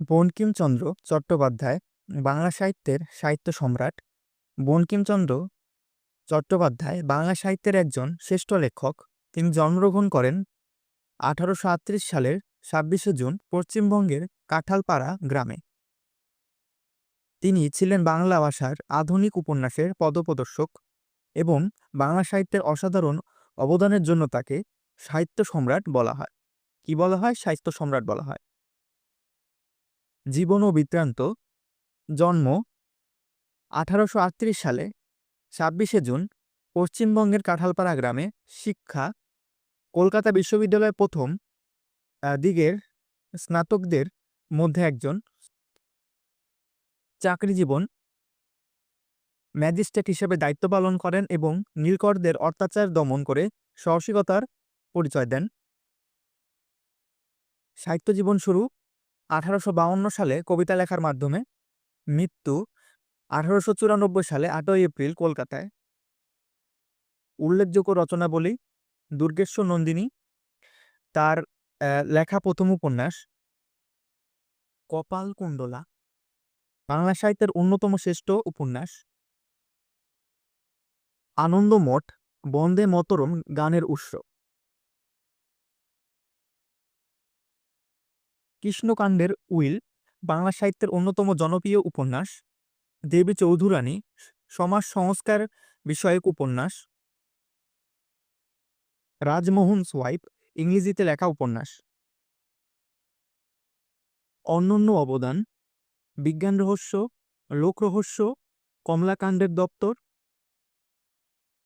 বঙ্কিমচন্দ্র চট্টোপাধ্যায়, বাংলা সাহিত্যের সাহিত্য সম্রাট। বঙ্কিমচন্দ্র চট্টোপাধ্যায়, বাংলা সাহিত্যের একজন শ্রেষ্ঠ লেখক। তিনি জন্মগ্রহণ করেন আঠারোশো আটত্রিশ সালের ছাব্বিশে জুন পশ্চিমবঙ্গের কাঁঠালপাড়া গ্রামে। তিনি ছিলেন বাংলা ভাষার আধুনিক উপন্যাসের পদপ্রদর্শক এবং বাংলা সাহিত্যের অসাধারণ অবদানের জন্য তাকে সাহিত্য সম্রাট বলা হয়। কি বলা হয়? সাহিত্য সম্রাট বলা হয়। জীবন ও বৃত্তান্ত জন্ম আঠারোশো আটত্রিশ সালে, ছাব্বিশে জুন, পশ্চিমবঙ্গের কাঁঠালপাড়া গ্রামে শিক্ষা, কলকাতা বিশ্ববিদ্যালয়ের প্রথম দিকের স্নাতকদের মধ্যে একজন। চাকরি জীবন ম্যাজিস্ট্রেট হিসেবে দায়িত্ব পালন করেন এবং নীলকরদের অত্যাচার দমন করে সাহসিকতার পরিচয় দেন। সাহিত্য জীবন শুরু আঠারোশো সালে কবিতা লেখার মাধ্যমে মৃত্যু আঠারোশো চুরানব্বই সালে আটই এপ্রিল কলকাতায়। উল্লেখযোগ্য রচনাবলী দুর্গেশ্বর নন্দিনী, তার লেখা প্রথম উপন্যাস কপালকুণ্ডলা বাংলা সাহিত্যের অন্যতম শ্রেষ্ঠ উপন্যাস। আনন্দমঠ বন্দে মতরম গানের উৎস। কৃষ্ণকাণ্ডের উইল, বাংলা সাহিত্যের অন্যতম জনপ্রিয় উপন্যাস। দেবী চৌধুরানী, সমাজ সংস্কার বিষয়ক উপন্যাস। রাজমোহন সোয়াইপ ইংরেজিতে লেখা উপন্যাস। অনন্য অবদান, বিজ্ঞান রহস্য, লোক রহস্য, কমলাকাণ্ডের দপ্তর।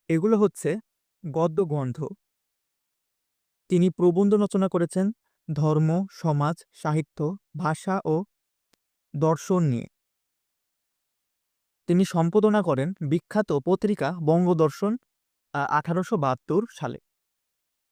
এগুলো হচ্ছে গদ্য গ্রন্থ। তিনি প্রবন্ধ রচনা করেছেন ধর্ম, সমাজ, সাহিত্য, ভাষা ও দর্শন নিয়ে। তিনি সম্পাদনা করেন বিখ্যাত পত্রিকা বঙ্গদর্শন আঠারোশো বাহাত্তর সালে।